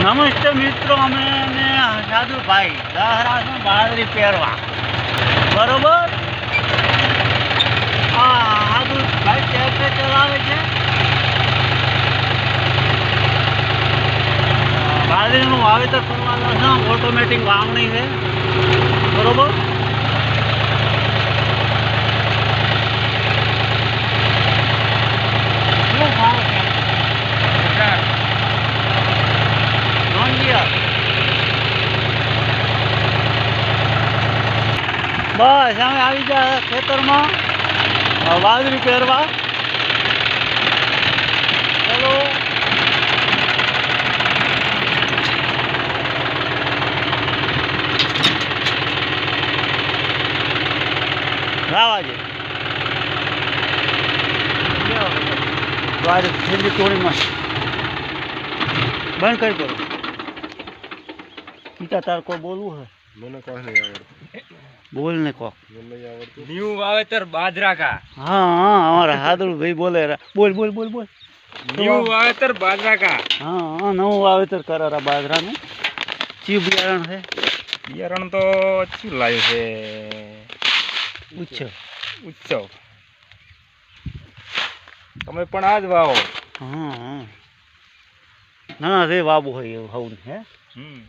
નમસ્તે મિત્રો, અમે ને સાધુભાઈ દહરા છે પહેરવા. બરોબર? હા સાધુભાઈ ટ્રેક્ટર ચલાવે છે. બાજરીનું વાવેતર કરવાનું છે. ઓટોમેટિક વાવણી છે. બરોબર શું ભાવ છે નોંધીએ બસ, અમે આવી ગયા ખેતરમાં. બાજરી પહેરવા. ચલો રાવાજે બાજરી છેલ્લી ટોળીમાં બંધ કરી દો. પિતા તાર કોઈ બોલવું હે મને કોઈ નહીં આવડતું. બોલ ને કોક. ન્યુ વાવેતર બાજરા કા. હા હા અમારા હાદળુ ભાઈ બોલે. બોલ બોલ બોલ બોલ. ન્યુ વાવેતર બાજરા કા. હા હા નવું વાવેતર કરારા બાજરાનું. ચી બિયારણ છે. બિયારણ તો શું લાવ્યું છે? ઉચ્ચ ઉત્સવ તમે પણ આ જ વાવો. હા હા. ના ના રે વાવું હોય એવું હવું હે હમ.